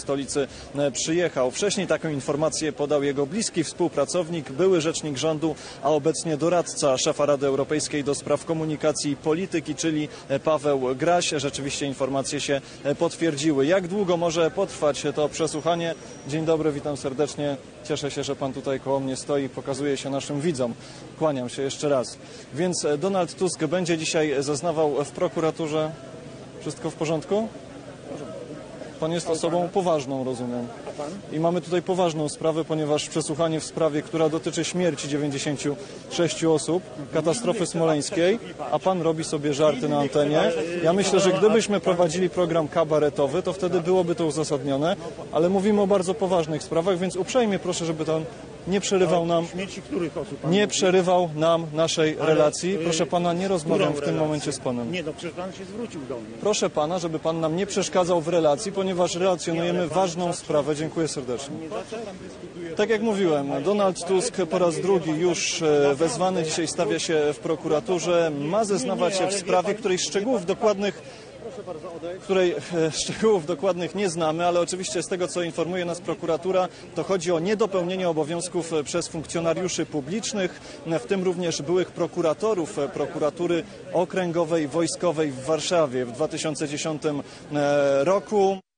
stolicy e, przyjechał. Wcześniej taką informację podał jego bliski współpracownik, były rzecznik rządu, a obecnie doradca szefa Rady Europejskiej do spraw komunikacji i polityki, czyli e, Paweł Graś. Rzeczywiście informacje się e, potwierdziły. Jak długo może potrwać to przesłuchanie? Dzień dobry, witam serdecznie. Cieszę się, że pan tutaj koło mnie stoi, pokazuje się naszym widzom. Kłaniam się jeszcze raz. Więc Donald Tusk będzie dzisiaj zeznawał w prokuraturze. Wszystko w porządku? Pan jest osobą poważną, rozumiem. I mamy tutaj poważną sprawę, ponieważ przesłuchanie w sprawie, która dotyczy śmierci 96 osób, katastrofy smoleńskiej, a pan robi sobie żarty na antenie. Ja myślę, że gdybyśmy prowadzili program kabaretowy, to wtedy byłoby to uzasadnione, ale mówimy o bardzo poważnych sprawach, więc uprzejmie proszę, żeby pan nie przerywał nam Śmierci których osób pan nie mówi? przerywał nam naszej relacji. y, Proszę pana, nie rozmawiam Którą w tym relację? momencie z panem. Nie, no przecież pan się zwrócił do mnie. Proszę pana, żeby pan nam nie przeszkadzał w relacji, ponieważ relacjonujemy ważną sprawę. Dziękuję serdecznie. Tak jak mówiłem, Donald Tusk po raz drugi już e, wezwany dzisiaj stawia się w prokuraturze. Ma zeznawać w sprawie, której szczegółów dokładnych której e, szczegółów dokładnych nie znamy, ale oczywiście z tego, co informuje nas prokuratura, to chodzi o niedopełnienie obowiązków e, przez funkcjonariuszy publicznych, e, w tym również byłych prokuratorów prokuratury okręgowej wojskowej w Warszawie w 2010 e, roku.